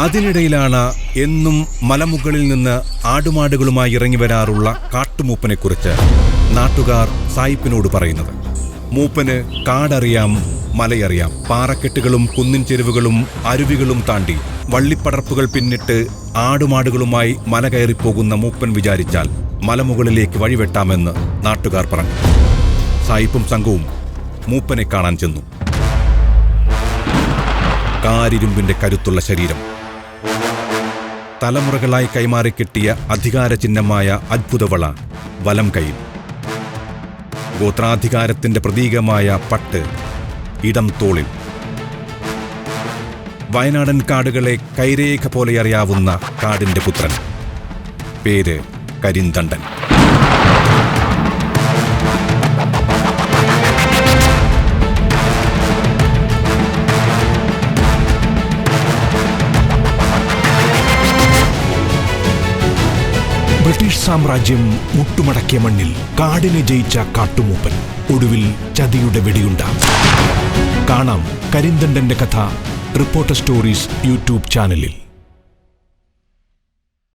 അതിനിടയിലാണ് എന്നും മലമുകളിൽ നിന്ന് ആടുമാടുകളുമായി ഇറങ്ങി വരാറുള്ള കാട്ടുമൂപ്പനെക്കുറിച്ച് നാട്ടുകാർ സായിപ്പിനോട് പറയുന്നത്. മൂപ്പന് കാടറിയാം മലയറിയാം. പാറക്കെട്ടുകളും കുന്നിൻ ചെരുവുകളും അരുവികളും താണ്ടി വള്ളിപ്പടർപ്പുകൾ പിന്നിട്ട് ആടുമാടുകളുമായി മല കയറിപ്പോകുന്ന മൂപ്പൻ വിചാരിച്ചാൽ മലമുകളിലേക്ക് വഴിവെട്ടാമെന്ന് നാട്ടുകാർ പറഞ്ഞു. സായിപ്പും സംഘവും മൂപ്പനെ കാണാൻ ചെന്നു. കാരിരുമ്പിന്റെ കരുത്തുള്ള ശരീരം തലമുറകളായി കൈമാറി കിട്ടിയ അധികാര ചിഹ്നമായ അത്ഭുതവള വലം കൈ ഗോത്രാധികാരത്തിന്റെ പ്രതീകമായ പട്ട് ഇടം തോളിൽ. വയനാടൻ കാടുകളെ കൈരേഖ പോലെ അറിയാവുന്ന കാടിന്റെ പുത്രൻ. പേര് കരിന്തണ്ടൻ. ബ്രിട്ടീഷ് സാമ്രാജ്യം മുട്ടുമടക്കിയ മണ്ണിൽ കാടിനെ ജയിച്ച കാട്ടുമൂപ്പൻ ഒടുവിൽ ചതിയുടെ വെടിയുണ്ട. കാണാം കരിന്തണ്ടന്റെ കഥ റിപ്പോർട്ടർ സ്റ്റോറീസ് യൂട്യൂബ് ചാനലിൽ.